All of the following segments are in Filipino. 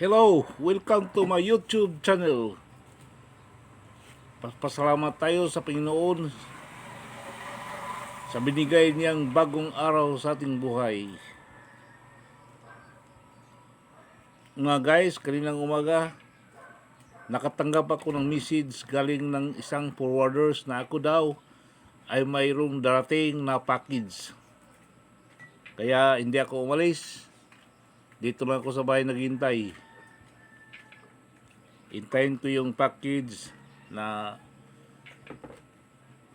Hello, welcome to my YouTube channel. Pa- Pasalamat tayo sa Panginoon sa binigay niyang bagong araw sa ating buhay. Mga guys, kaninang umaga, nakatanggap ako ng message galing ng isang forwarders na ako daw ay mayroong darating na package. Kaya hindi ako umalis. Dito lang ako sa bahay naghintay. Hintayin ko yung package na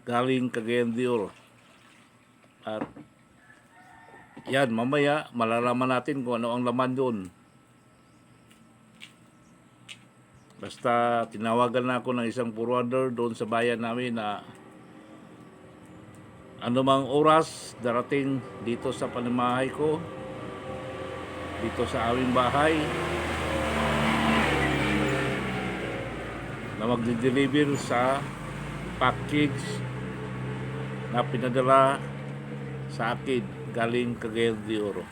galing Cagayan. At yan, mamaya malalaman natin kung ano ang laman doon. Basta tinawagan na ako ng isang forwarder doon sa bayan namin na anumang oras darating dito sa panamahay ko, dito sa aming bahay, na magde-deliver sa package na pinadala sa akin galing Cagayan de Oro.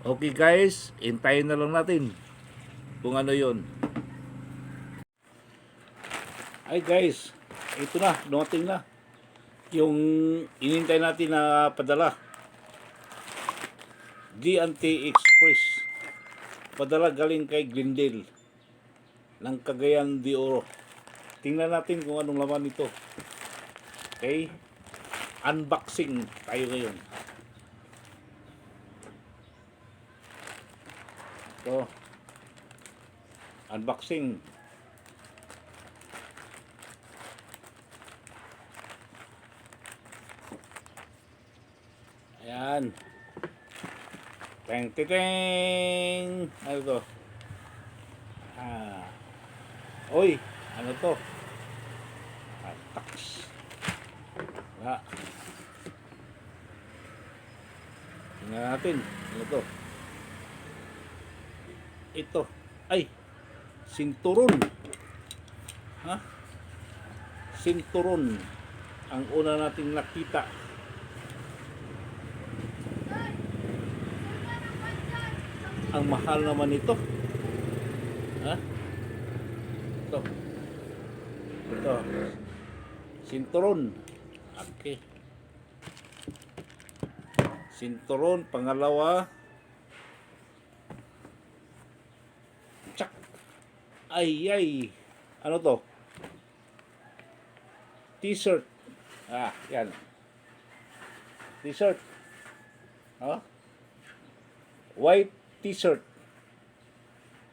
Okay guys, hintayin na lang natin kung ano yon. Ay guys, ito na, dumating na. Yung inintay natin na padala. GNT Express. Padala galing kay Glendale ng Cagayan de Oro. Tingnan natin kung anong laman nito. Okay? Unboxing tayo ngayon. Ito. Unboxing. Ayan. Teng teng. Ano to? Ah. Oy, ano to? Ah, tax. Wala. Tingnan natin. Ano to? Ito. Ay. Sinturon. Ha? Sinturon. Ang una nating nakita. Ang mahal naman ito. Ha? Ito. Ito. Sinturon. Okay. Sinturon. Pangalawa. Tsak. Ay, ay. Ano to? T-shirt. Ah, yan. T-shirt. Ha? White t-shirt.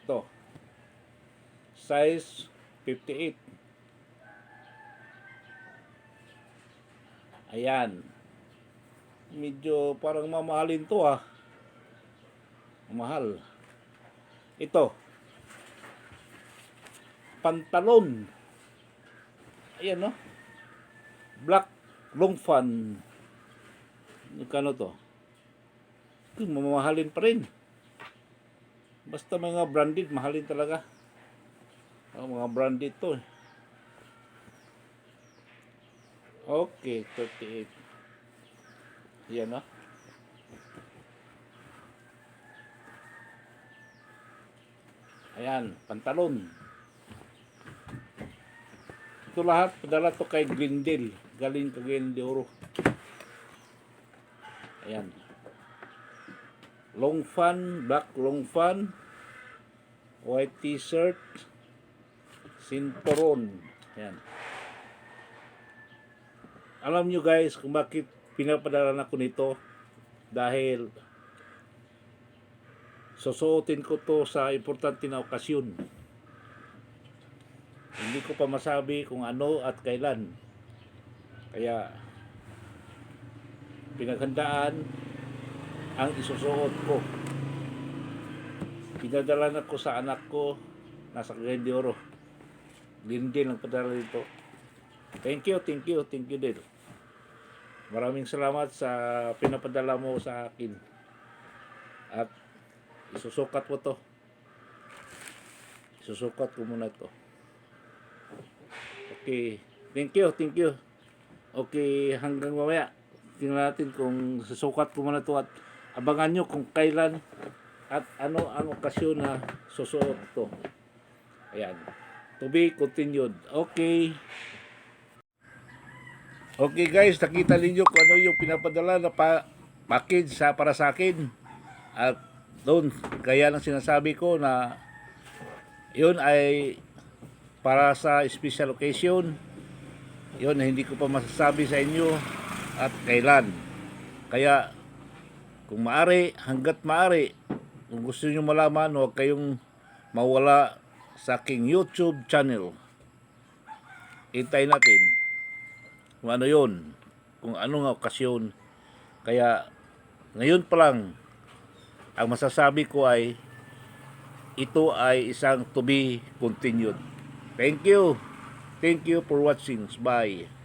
Ito. Size 58. Ayan. Medyo parang mamahalin to ah. Mahal. Ito. Pantalon. Ayan no. Black long fan. Magkano to? Mamahalin pa rin. Basta mga branded, mahalin talaga. Ang mga branded to. eh. Okay, 38. Yan ah. Ayan, pantalon. Ito lahat, padala to kay Glendale. Galing Cagayan de Oro. Ayan. Long fan, black long fan, white t-shirt, sinturon. Ayan. Alam nyo guys kung bakit pinapadala ko nito dahil susuotin ko to sa importante na okasyon. Hindi ko pa masabi kung ano at kailan. Kaya pinaghandaan ang isusuot ko. Pinadala na ko sa anak ko nasa Cagayan de Oro. Lindin ang padala dito. Thank you, thank you, thank you din. Maraming salamat sa pinapadala mo sa akin. At isusukat mo to. Isusukat ko muna to. Okay. Thank you, thank you. Okay, hanggang mamaya. Tingnan natin kung susukat ko muna to at abangan nyo kung kailan at ano ang okasyon na susuot to. Ayan. To be continued. Okay. Okay guys, nakita ninyo kung ano yung pinapadala na pa package sa para sa akin. At doon, kaya lang sinasabi ko na yun ay para sa special occasion. Yun, hindi ko pa masasabi sa inyo at kailan. Kaya, kung maari, hanggat maari, kung gusto nyo malaman, huwag kayong mawala sa aking YouTube channel. Hintay natin kung ano yun, kung ano nga okasyon. Kaya, ngayon pa lang, ang masasabi ko ay, ito ay isang to be continued. Thank you. Thank you for watching. Bye.